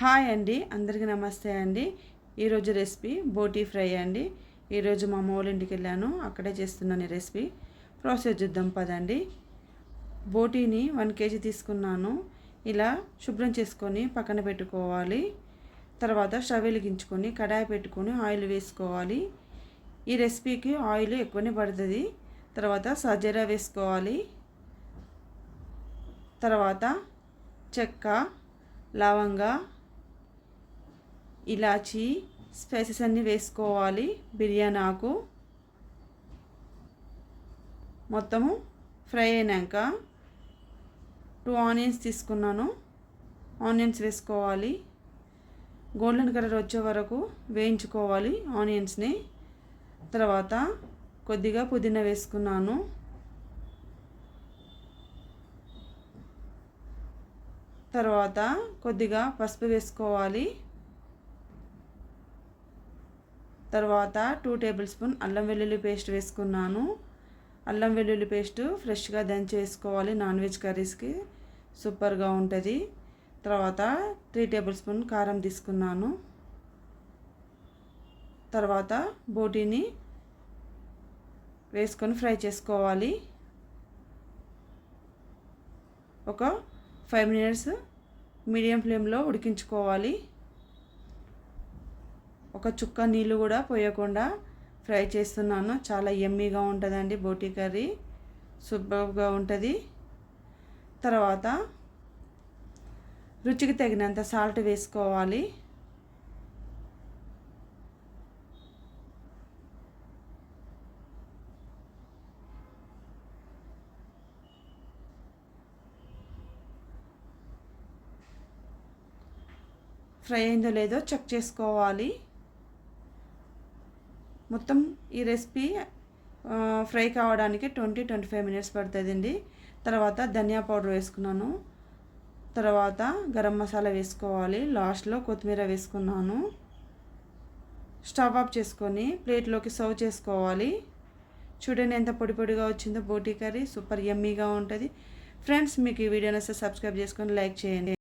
Hi అండి అందరికీ నమస్తే అండి. ఈరోజు రెసిపీ బోటీ ఫ్రై అండి. ఈరోజు మా అమ్మ ఇంటికి వెళ్ళాను అక్కడే చేస్తున్నాను ఈ రెసిపీ. ప్రాసెస్ చూద్దాం పదండి. బోటీని వన్ కేజీ తీసుకున్నాను. ఇలా శుభ్రం చేసుకొని పక్కన పెట్టుకోవాలి. తర్వాత స్టవ్ వెలిగించుకొని కడాయి పెట్టుకొని ఆయిల్ వేసుకోవాలి. ఈ రెసిపీకి ఆయిల్ ఎక్కువనే పడుతుంది. తర్వాత సజీరా వేసుకోవాలి. తర్వాత చెక్క లవంగా ఇలాచి స్పైసెస్ అన్నీ వేసుకోవాలి. బిర్యానీ ఆకు మొత్తము ఫ్రై అయినాక టూ ఆనియన్స్ తీసుకున్నాను. ఆనియన్స్ వేసుకోవాలి. గోల్డెన్ కలర్ వచ్చే వరకు వేయించుకోవాలి ఆనియన్స్ని. తర్వాత కొద్దిగా పుదీనా వేసుకున్నాను. తర్వాత కొద్దిగా పసుపు వేసుకోవాలి. తర్వాత టూ టేబుల్ స్పూన్ అల్లం వెల్లుల్లి పేస్ట్ వేసుకున్నాను. అల్లం వెల్లుల్లి పేస్ట్ ఫ్రెష్గా దంచేసుకోవాలి నాన్ వెజ్ కర్రీస్కి సూపర్గా ఉంటుంది. తర్వాత త్రీ టేబుల్ స్పూన్ కారం తీసుకున్నాను. తర్వాత బోటీని వేసుకొని ఫ్రై చేసుకోవాలి. ఒక ఫైవ్ మినిట్స్ మీడియం ఫ్లేమ్లో ఉడికించుకోవాలి. ఒక చుక్క నీళ్ళు కూడా పోయకుండా ఫ్రై చేస్తున్నాను. చాలా ఎమ్మీగా ఉంటుందండి బోటీ కర్రీ. సూపర్గా ఉంటుంది. తర్వాత రుచికి తగినంత సాల్ట్ వేసుకోవాలి. ఫ్రై అయిందో లేదో చెక్ చేసుకోవాలి. మొత్తం ఈ రెసిపీ ఫ్రై కావడానికి ట్వంటీ ట్వంటీ ఫైవ్ మినిట్స్ పడుతుందండి. తర్వాత ధనియా పౌడర్ వేసుకున్నాను. తర్వాత గరం మసాలా వేసుకోవాలి. లాస్ట్లో కొత్తిమీర వేసుకున్నాను. స్టవ్ ఆఫ్ చేసుకొని ప్లేట్లోకి సర్వ్ చేసుకోవాలి. చూడండి ఎంత పొడి పొడిగా వచ్చిందో బోటీ కర్రీ. సూపర్ ఎమ్మీగా ఉంటుంది. ఫ్రెండ్స్ మీకు ఈ వీడియో నచ్చితే సబ్స్క్రైబ్ చేసుకొని లైక్ చేయండి.